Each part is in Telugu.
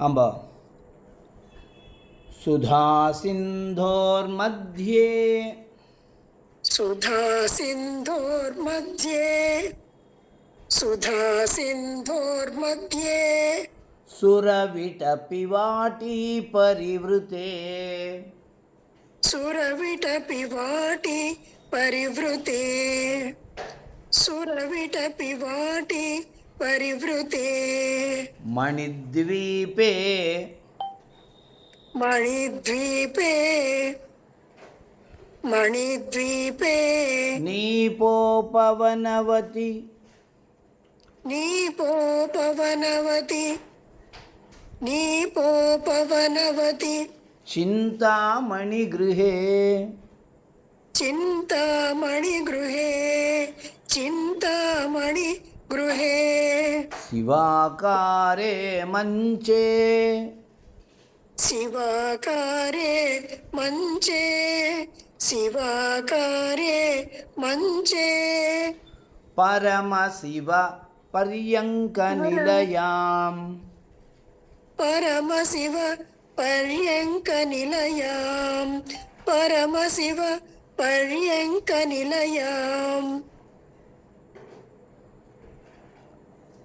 అంబ సుధాసింధోర్మధ్యే సుధాసింధోర్మధ్యే సుధాసింధోర్మధ్యే सुरविटपिवाटी परिवृते सुरविटपिवाटी परिवृते सुरविटपिवाटी परिवृते मणिद्वीपे। मणिद्वीपे। मणिद्वीपे। नीपोपवनवति। नीपोपवनवति। नीपोपवनवती। चिन्तामणिगृहे। चिन्तामणिगृहे। चिन्तामणि गृहे शिवाकारे मञ्चे शिवाकारे मञ्चे शिवाकारे मञ्चे परमशिव पर्यङ्कनिलयाम् परमशिव पर्यङ्कनिलयां परमशिव पर्यङ्कनिलयाम्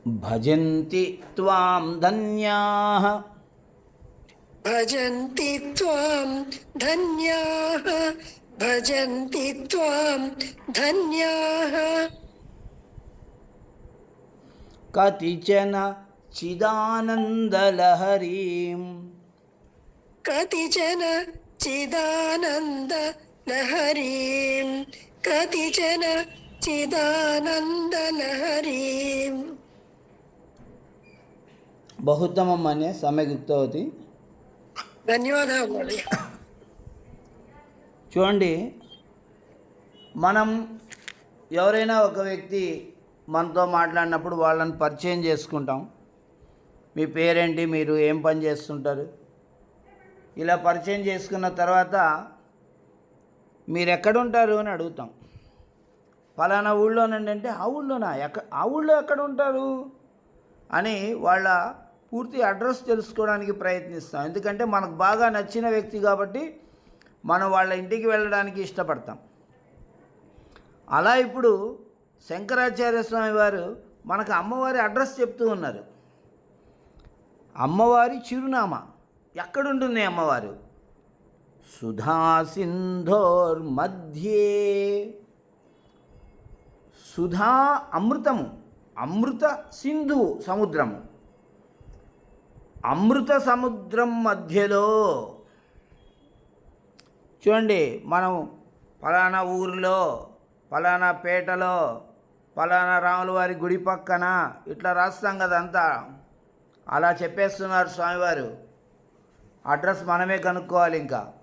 భజంతి త్వాం ధన్యాః. భజంతి త్వాం ధన్యాః. భజంతి త్వాం ధన్యాః. కతిచన చిదానందలహరీం. కతిచన చిదానంద లహరీం కతిచన చిదానంద బహుత్తమం అనే सम्यक् उक्तवती ధన్యవాదాలు చూడండి మనం ఎవరైనా ఒక వ్యక్తి మనతో మాట్లాడినప్పుడు వాళ్ళని పరిచయం చేసుకుంటాం. మీ పేరేంటి మీరు ఏం పని చేస్తుంటారు? ఇలా పరిచయం చేసుకున్న తర్వాత మీరు ఎక్కడుంటారు అని అడుగుతాం. ఫలానా ఊళ్ళోనండి అంటే ఆ ఊళ్ళోనా? ఎక్క ఆ ఊళ్ళో ఎక్కడ ఉంటారు అని వాళ్ళ పూర్తి అడ్రస్ తెలుసుకోవడానికి ప్రయత్నిస్తాం. ఎందుకంటే మనకు బాగా నచ్చిన వ్యక్తి కాబట్టి మనం వాళ్ళ ఇంటికి వెళ్ళడానికి ఇష్టపడతాం. అలా ఇప్పుడు శంకరాచార్య స్వామి వారు మనకు అమ్మవారి అడ్రస్ చెప్తూ ఉన్నారు. అమ్మవారి చిరునామా. ఎక్కడుంటుంది అమ్మవారు? సుధా సింధోర్ మధ్యే. సుధా అమృతము. అమృత సింధువు సముద్రము. అమృత సముద్రం మధ్యలో చూడండి మనం ఫలానా ఊరిలో ఫలానా పేటలో ఫలానా రాముల వారి గుడి పక్కన ఇట్లా రాస్తాం కదంతా. అలా చెప్పేస్తున్నారు స్వామివారు. అడ్రస్ మనమే కనుక్కోవాలి ఇంకా.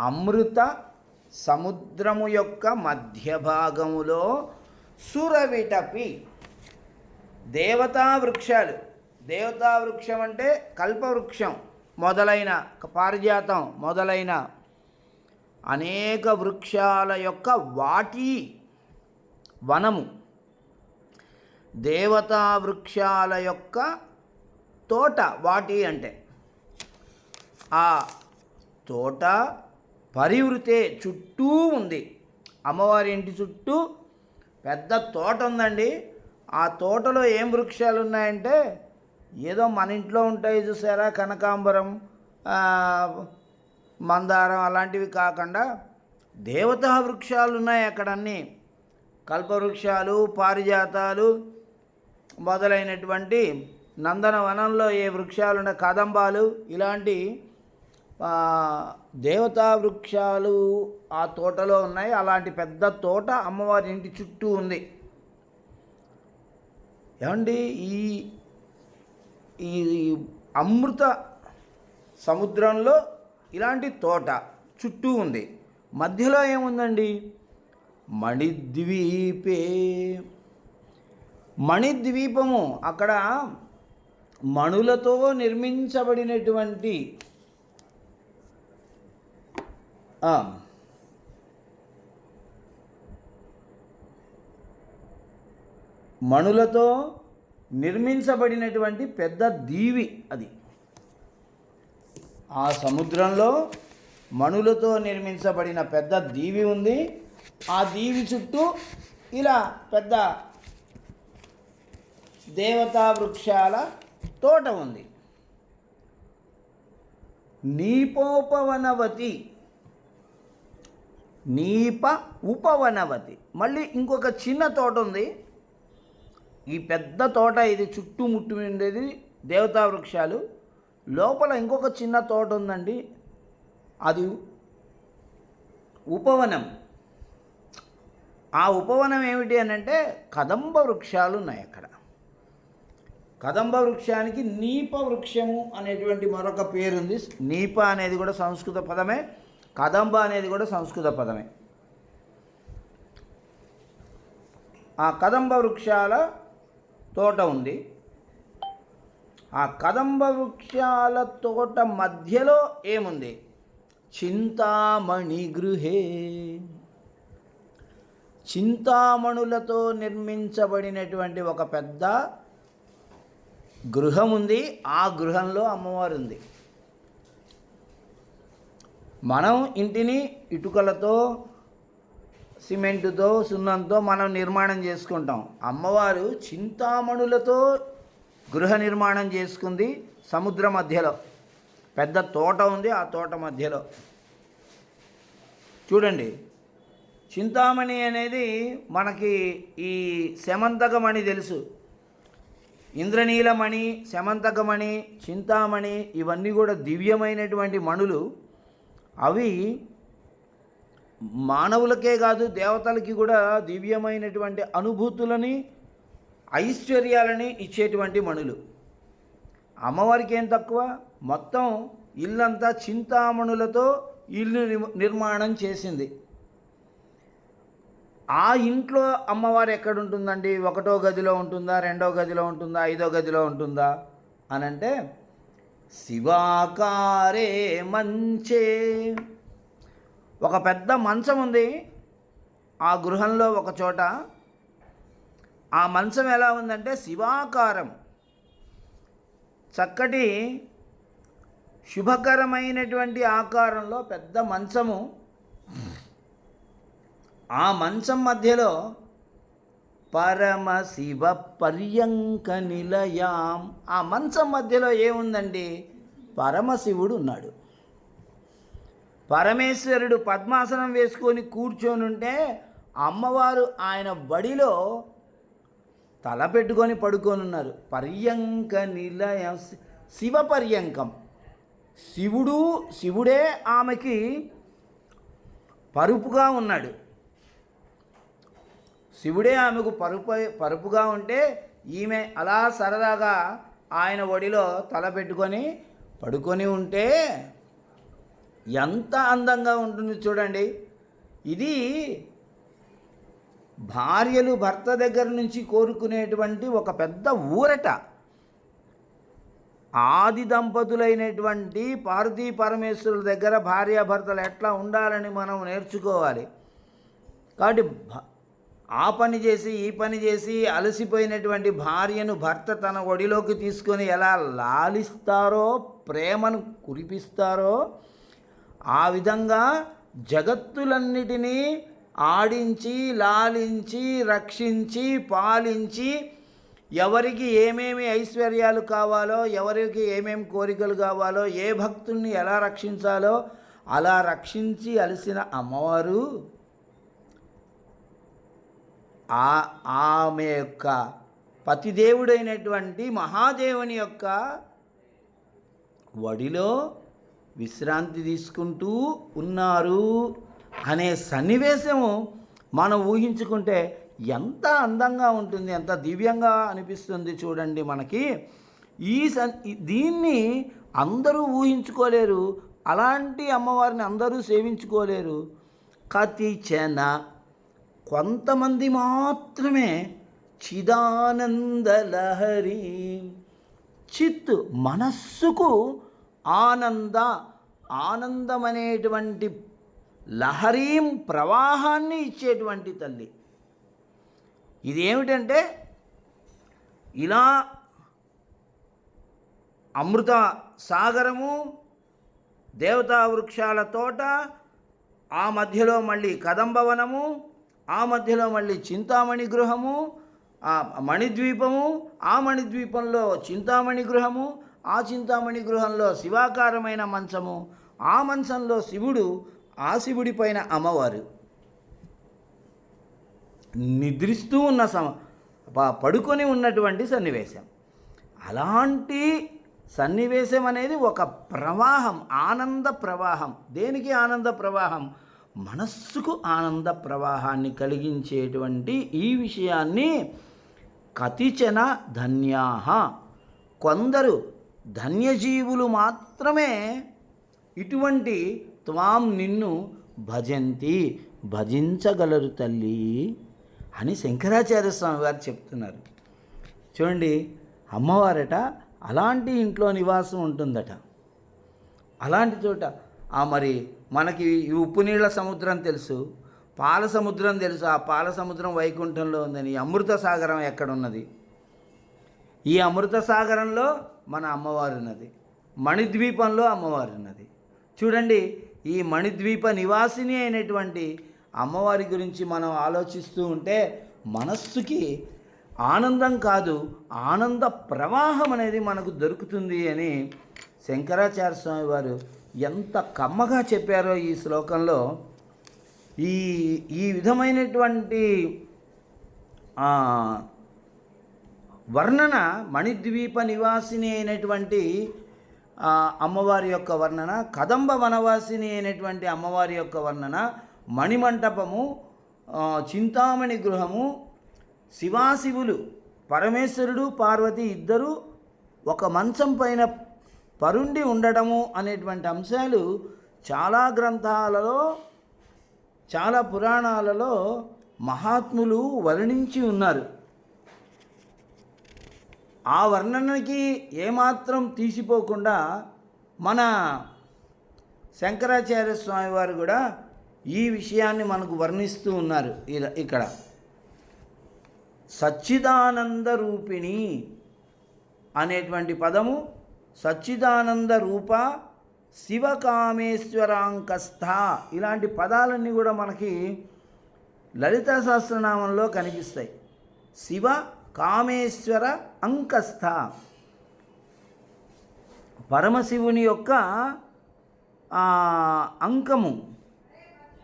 అమృత సముద్రము యొక్క మధ్య భాగములో సురవిటపి దేవతా వృక్షాలు. దేవతా వృక్షం అంటే కల్పవృక్షం మొదలైన పారిజాతం మొదలైన అనేక వృక్షాల యొక్క వాటి వనము. దేవతా వృక్షాల యొక్క తోట వాటి అంటే ఆ తోట పరివృతే చుట్టూ ఉంది. అమ్మవారి ఇంటి చుట్టూ పెద్ద తోట ఉందండి. ఆ తోటలో ఏం వృక్షాలు ఉన్నాయంటే ఏదో మన ఇంట్లో ఉంటాయి చూసారా? కనకాంబరం మందారం అలాంటివి కాకుండా దేవతా వృక్షాలు ఉన్నాయి అక్కడన్నీ. కల్పవృక్షాలు పారిజాతాలు మొదలైనటువంటి నందనవనంలో ఏ వృక్షాలున్న కదంబాలు ఇలాంటి దేవతా వృక్షాలు ఆ తోటలో ఉన్నాయి. అలాంటి పెద్ద తోట అమ్మవారి ఇంటి చుట్టూ ఉంది. ఏమండి? ఈ ఈ అమృత సముద్రంలో ఇలాంటి తోట చుట్టూ ఉంది. మధ్యలో ఏముందండి? మణిద్వీపే. మణిద్వీపము అక్కడ మణులతో నిర్మించబడినటువంటి మణులతో నిర్మించబడినటువంటి పెద్ద దీవి అది. ఆ సముద్రంలో మణులతో నిర్మించబడిన పెద్ద దీవి ఉంది. ఆ దీవి చుట్టూ ఇలా పెద్ద దేవతా వృక్షాల తోట ఉంది. నీపోపవనవతి నీప ఉపవనవతి. మళ్ళీ ఇంకొక చిన్న తోట ఉంది. ఈ పెద్ద తోట ఇది చుట్టుముట్టు ఉండేది దేవతా వృక్షాలు. లోపల ఇంకొక చిన్న తోట ఉందండి. అది ఉపవనం. ఆ ఉపవనం ఏమిటి అని అంటే కదంబ వృక్షాలు ఉన్నాయి అక్కడ. కదంబ వృక్షానికి నీప వృక్షము అనేటువంటి మరొక పేరుంది. నీప అనేది కూడా సంస్కృత పదమే. కదంబ అనేది కూడా సంస్కృత పదమే. ఆ కదంబ వృక్షాల తోట ఉంది. ఆ కదంబ వృక్షాల తోట మధ్యలో ఏముంది? చింతామణి గృహే. చింతామణులతో నిర్మించబడినటువంటి ఒక పెద్ద గృహం ఉంది. ఆ గృహంలో అమ్మవారు ఉంది మనం ఇంటిని ఇటుకలతో సిమెంటుతో సున్నంతో మనం నిర్మాణం చేసుకుంటాం. అమ్మవారు చింతామణులతో గృహ నిర్మాణం చేసుకుంది సముద్ర మధ్యలో. పెద్ద తోట ఉంది ఆ తోట మధ్యలో. చూడండి చింతామణి అనేది మనకి ఈ శమంతకమణి తెలుసు. ఇంద్రనీలమణి శమంతకమణి చింతామణి ఇవన్నీ కూడా దివ్యమైనటువంటి మణులు. అవి మానవులకే కాదు దేవతలకి కూడా దివ్యమైనటువంటి అనుభూతులని ఐశ్వర్యాలని ఇచ్చేటువంటి మణులు. అమ్మవారికి ఏం తక్కువ? మొత్తం ఇల్లంతా చింతామణులతో ఇల్లు నిర్మాణం చేసింది. ఆ ఇంట్లో అమ్మవారు ఎక్కడ ఉంటుందండి ఒకటో గదిలో ఉంటుందా? రెండో గదిలో ఉంటుందా? ఐదో గదిలో ఉంటుందా? అని అంటే శివాకారే మంచే. ఒక పెద్ద మంచం ఉంది. ఆ గృహంలో ఒక చోట ఆ మంచం ఎలా ఉందంటే శివాకారం. చక్కటి శుభకరమైనటువంటి ఆకారంలో పెద్ద మంచము. ఆ మంచం మధ్యలో పరమశివ పర్యంక నిలయాం. ఆ మంచం మధ్యలో ఏముందండి? పరమశివుడు ఉన్నాడు. పరమేశ్వరుడు పద్మాసనం వేసుకొని కూర్చొని ఉంటే అమ్మవారు ఆయన బడిలో తల పెట్టుకొని పడుకొనున్నారు. పర్యంక నిలయం శివ పర్యంకం. శివుడు శివుడే ఆమెకి పరుపుగా ఉన్నాడు. శివుడే ఆమెకు పరుపు పరుపుగా ఉంటే ఈమె అలా సరదాగా ఆయన ఒడిలో తల పెట్టుకొని పడుకొని ఉంటే ఎంత అందంగా ఉంటుంది చూడండి. ఇది భార్యలు భర్త దగ్గర నుంచి కోరుకునేటువంటి ఒక పెద్ద ఊరట. ఆది దంపతులైనటువంటి పార్వతీ పరమేశ్వరుల దగ్గర భార్యాభర్తలు ఎట్లా ఉండాలని మనం నేర్చుకోవాలి. కాబట్టి ఆ పని చేసి ఈ పని చేసి అలసిపోయినటువంటి భార్యను భర్త తన ఒడిలోకి తీసుకొని ఎలా లాలిస్తారో ప్రేమను కురిపిస్తారో ఆ విధంగా జగత్తులన్నిటినీ ఆడించి లాలించి రక్షించి పాలించి ఎవరికి ఏమేమి ఐశ్వర్యాలు కావాలో ఎవరికి ఏమేమి కోరికలు కావాలో ఏ భక్తుల్ని ఎలా రక్షించాలో అలా రక్షించి అలసిన అమ్మవారు ఆ ఆమె యొక్క పతిదేవుడైనటువంటి మహాదేవుని యొక్క వడిలో విశ్రాంతి తీసుకుంటూ ఉన్నారు అనే సన్నివేశము మనం ఊహించుకుంటే ఎంత అందంగా ఉంటుంది ఎంత దివ్యంగా అనిపిస్తుంది చూడండి మనకి. ఈ సన్ దీన్ని అందరూ ఊహించుకోలేరు అలాంటి అమ్మవారిని అందరూ సేవించుకోలేరు. కతిచన కొంతమంది మాత్రమే చిదానందలహరి చిత్ మనస్సుకు ఆనంద ఆనందం అనేటువంటి లహరీం ప్రవాహాన్ని ఇచ్చేటువంటి తల్లి. ఇదేమిటంటే ఇలా అమృత సాగరము దేవతా వృక్షాల తోట ఆ మధ్యలో మళ్ళీ కదంబవనము ఆ మధ్యలో మళ్ళీ చింతామణి గృహము ఆ మణిద్వీపము ఆ మణిద్వీపంలో చింతామణి గృహము ఆ చింతామణి గృహంలో శివాకారమైన మంచము ఆ మంచంలో శివుడు ఆ శివుడి పైన అమ్మవారు. నిద్రిస్తూ ఉన్న సమ పడుకొని ఉన్నటువంటి సన్నివేశం. అలాంటి సన్నివేశం అనేది ఒక ప్రవాహం ఆనంద ప్రవాహం. దేనికి ఆనంద ప్రవాహం? మనస్సుకు ఆనంద ప్రవాహాన్ని కలిగించేటువంటి ఈ విషయాన్ని కతిచన ధన్యాహ. కొందరు ధన్యజీవులు మాత్రమే ఇటువంటి త్వాం నిన్ను భజంతి భజించగలరు తల్లి అని శంకరాచార్య స్వామి వారు చెప్తున్నారు. చూడండి అమ్మవారట అలాంటి ఇంట్లో నివాసం ఉంటుందట. అలాంటి చోట ఆ మరి మనకి ఈ ఉప్పు నీళ్ళ సముద్రం తెలుసు పాల సముద్రం తెలుసు ఆ పాల సముద్రం వైకుంఠంలో ఉందని అమృత సాగరం ఎక్కడున్నది? ఈ అమృత సాగరంలో మన అమ్మవారు ఉన్నది మణిద్వీపంలో అమ్మవారు ఉన్నది చూడండి ఈ మణిద్వీప నివాసిని అయినటువంటి అమ్మవారి గురించి మనం ఆలోచిస్తూ ఉంటే మనస్సుకి ఆనందం కాదు ఆనంద ప్రవాహం అనేది మనకు దొరుకుతుంది అని శంకరాచార్య స్వామి వారు ఎంత కమ్మగా చెప్పారో ఈ శ్లోకంలో. ఈ ఈ విధమైనటువంటి వర్ణన మణిద్వీప నివాసిని అయినటువంటి అమ్మవారి యొక్క వర్ణన కదంబ వనవాసిని అయినటువంటి అమ్మవారి యొక్క వర్ణన మణిమంటపము చింతామణి గృహము శివాశివులు పరమేశ్వరుడు పార్వతి ఇద్దరు ఒక మంచం పైన పరుండి ఉండటము అనేటువంటి అంశాలు చాలా గ్రంథాలలో చాలా పురాణాలలో మహాత్ములు వర్ణించి ఉన్నారు. ఆ వర్ణనకి ఏమాత్రం తీసిపోకుండా మన శంకరాచార్య స్వామి వారు కూడా ఈ విషయాన్ని మనకు వర్ణిస్తూ ఉన్నారు ఇలా- ఇక్కడ. సచ్చిదానంద రూపిణి అనేటువంటి పదము సచ్చిదానంద రూప శివకామేశ్వరాంకస్థ ఇలాంటి పదాలన్నీ కూడా మనకి లలితా సహస్రనామంలో కనిపిస్తాయి. శివ కామేశ్వర అంకస్థ. పరమశివుని యొక్క అంకము.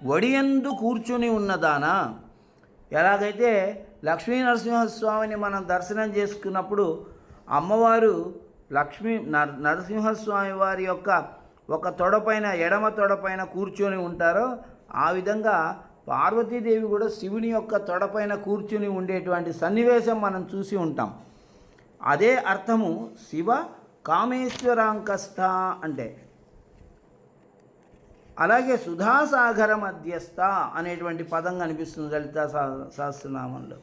వడియందు కూర్చుని ఉన్నదానా ఎలాగైతే లక్ష్మీ నరసింహస్వామిని మనం దర్శనం చేసుకున్నప్పుడు అమ్మవారు లక్ష్మీ నర నరసింహస్వామి వారి యొక్క ఒక తొడపైన ఎడమ తొడపైన కూర్చొని ఉంటారో ఆ విధంగా పార్వతీదేవి కూడా శివుని యొక్క తొడపైన కూర్చుని ఉండేటువంటి సన్నివేశం మనం చూసి ఉంటాం. అదే అర్థము శివ కామేశ్వరాంకస్థ అంటే. అలాగే సుధాసాగర మధ్యస్థ అనేటువంటి పదం కనిపిస్తుంది లలిత సహస్రనామంలో.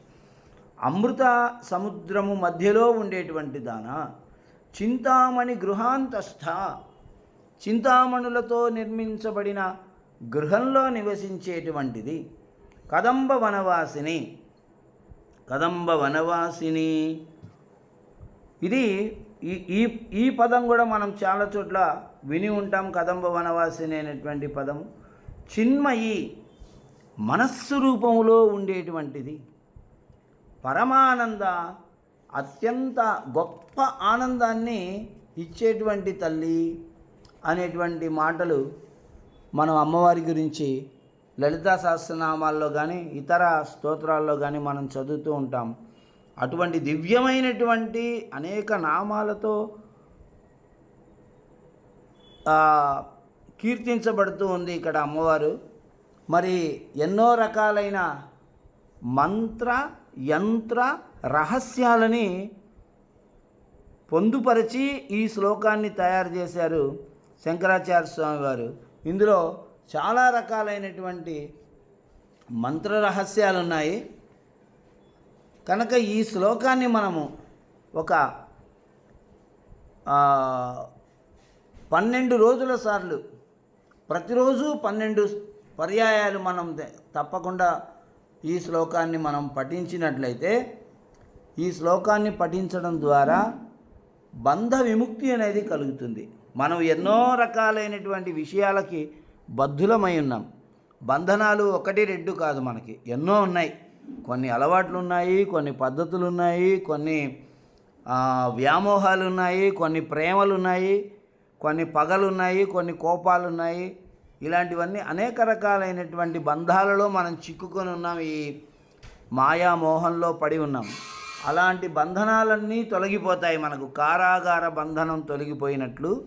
అమృత సముద్రము మధ్యలో ఉండేటువంటి దాన చింతామణి గృహాంతస్థ చింతామణులతో నిర్మించబడిన గృహంలో నివసించేటువంటిది కదంబ వనవాసిని. కదంబ వనవాసిని ఇది ఈ ఈ ఈ పదం కూడా మనం చాలా చోట్ల విని ఉంటాం కదంబ వనవాసిని అనేటువంటి పదం చిన్మయి మనస్సు రూపంలో ఉండేటువంటిది. పరమానంద అత్యంత గొప్ప ఆనందాన్ని ఇచ్చేటువంటి తల్లి అనేటువంటి మాటలు మనం అమ్మవారి గురించి లలితా సహస్రనామాల్లో కానీ ఇతర స్తోత్రాల్లో కానీ మనం చదువుతూ ఉంటాం. అటువంటి దివ్యమైనటువంటి అనేక నామాలతో కీర్తించబడుతూ ఉంది ఇక్కడ అమ్మవారు. మరి ఎన్నో రకాలైన మంత్ర యంత్ర రహస్యాలని పొందుపరిచి ఈ శ్లోకాన్ని తయారు చేశారు శంకరాచార్య స్వామి వారు. ఇందులో చాలా రకాలైనటువంటి మంత్ర రహస్యాలు ఉన్నాయి కనుక ఈ శ్లోకాన్ని మనము ఒక పన్నెండు రోజుల సార్లు ప్రతిరోజు పన్నెండు పర్యాయాలు మనం తప్పకుండా ఈ శ్లోకాన్ని మనం పఠించినట్లయితే ఈ శ్లోకాన్ని పఠించడం ద్వారా బంధ విముక్తి అనేది కలుగుతుంది. మనం ఎన్నో రకాలైనటువంటి విషయాలకి బద్ధులమై ఉన్నాం. బంధనాలు ఒకటి రెండు కాదు మనకి. ఎన్నో ఉన్నాయి. కొన్ని అలవాట్లు ఉన్నాయి కొన్ని పద్ధతులు ఉన్నాయి కొన్ని వ్యామోహాలు ఉన్నాయి కొన్ని ప్రేమలు ఉన్నాయి కొన్ని పగలు ఉన్నాయి కొన్ని కోపాలు ఉన్నాయి ఇలాంటివన్నీ అనేక రకాలైనటువంటి బంధాలలో మనం చిక్కుకొని ఉన్నాం ఈ మాయా మోహంలో పడి ఉన్నాం. అలాంటి బంధనాలన్నీ తొలగిపోతాయి మనకు. కారాగార బంధనం తొలగిపోయినట్లు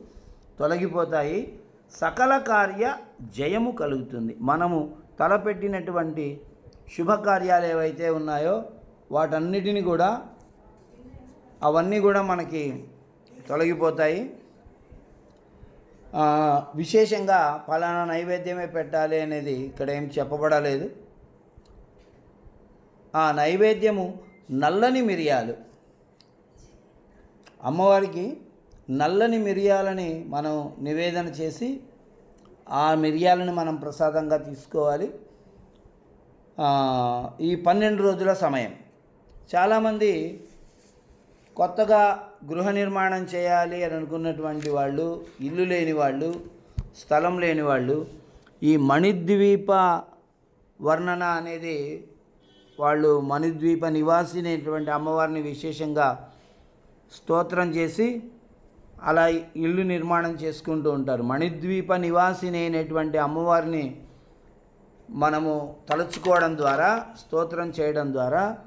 తొలగిపోతాయి. సకల కార్య జయము కలుగుతుంది. మనము తలపెట్టినటువంటి శుభకార్యాలు ఏవైతే ఉన్నాయో వాటన్నిటిని కూడా అవన్నీ కూడా మనకి తొలగిపోతాయి. విశేషంగా ఫలానా నైవేద్యమే పెట్టాలి అనేది ఇక్కడ ఏం చెప్పబడలేదు. ఆ నైవేద్యము నల్లని మిరియాలు. అమ్మవారికి నల్లని మిరియాలని మనం నివేదన చేసి ఆ మిరియాలను మనం ప్రసాదంగా తీసుకోవాలి. ఈ పన్నెండు రోజుల సమయం. చాలామంది కొత్తగా గృహ నిర్మాణం చేయాలి అని అనుకున్నటువంటి వాళ్ళు ఇల్లు లేని వాళ్ళు స్థలం లేని వాళ్ళు ఈ మణిద్వీప వర్ణన అనేది వాళ్ళు మణిద్వీప నివాసినటువంటి అమ్మవారిని విశేషంగా స్తోత్రం చేసి అలా ఇల్లు నిర్మాణం చేసుకుంటూ ఉంటారు. మణిద్వీప నివాసి అనేటువంటి అమ్మవారిని మనము తలుచుకోవడం ద్వారా స్తోత్రం చేయడం ద్వారా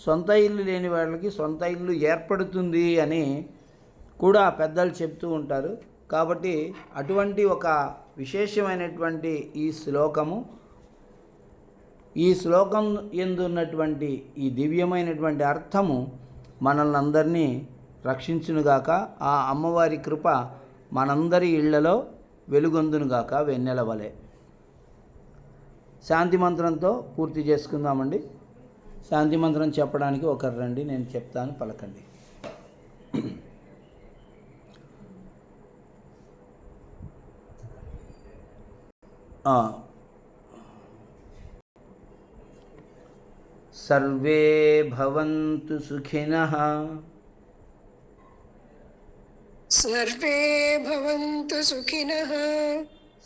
సొంత ఇల్లు లేని వాళ్ళకి సొంత ఇల్లు ఏర్పడుతుంది అని కూడా పెద్దలు చెప్తూ ఉంటారు. కాబట్టి అటువంటి ఒక విశేషమైనటువంటి ఈ శ్లోకము ఈ శ్లోకం ఎందున్నటువంటి ఈ దివ్యమైనటువంటి అర్థము మనల్ని అందరినీ రక్షించునుగాక ఆ అమ్మవారి కృప మనందరి ఇళ్ళలో వెలుగొందునుగాక వెన్నెల వలె. శాంతి మంత్రంతో పూర్తి చేసుకుందామండి శాంతి మంత్రం చెప్పడానికి ఒకరు రండి నేను చెప్తాను పలకండి ఆ. సర్వే భవంతు సుఖినః सर्वे भवन्तु सुखिनः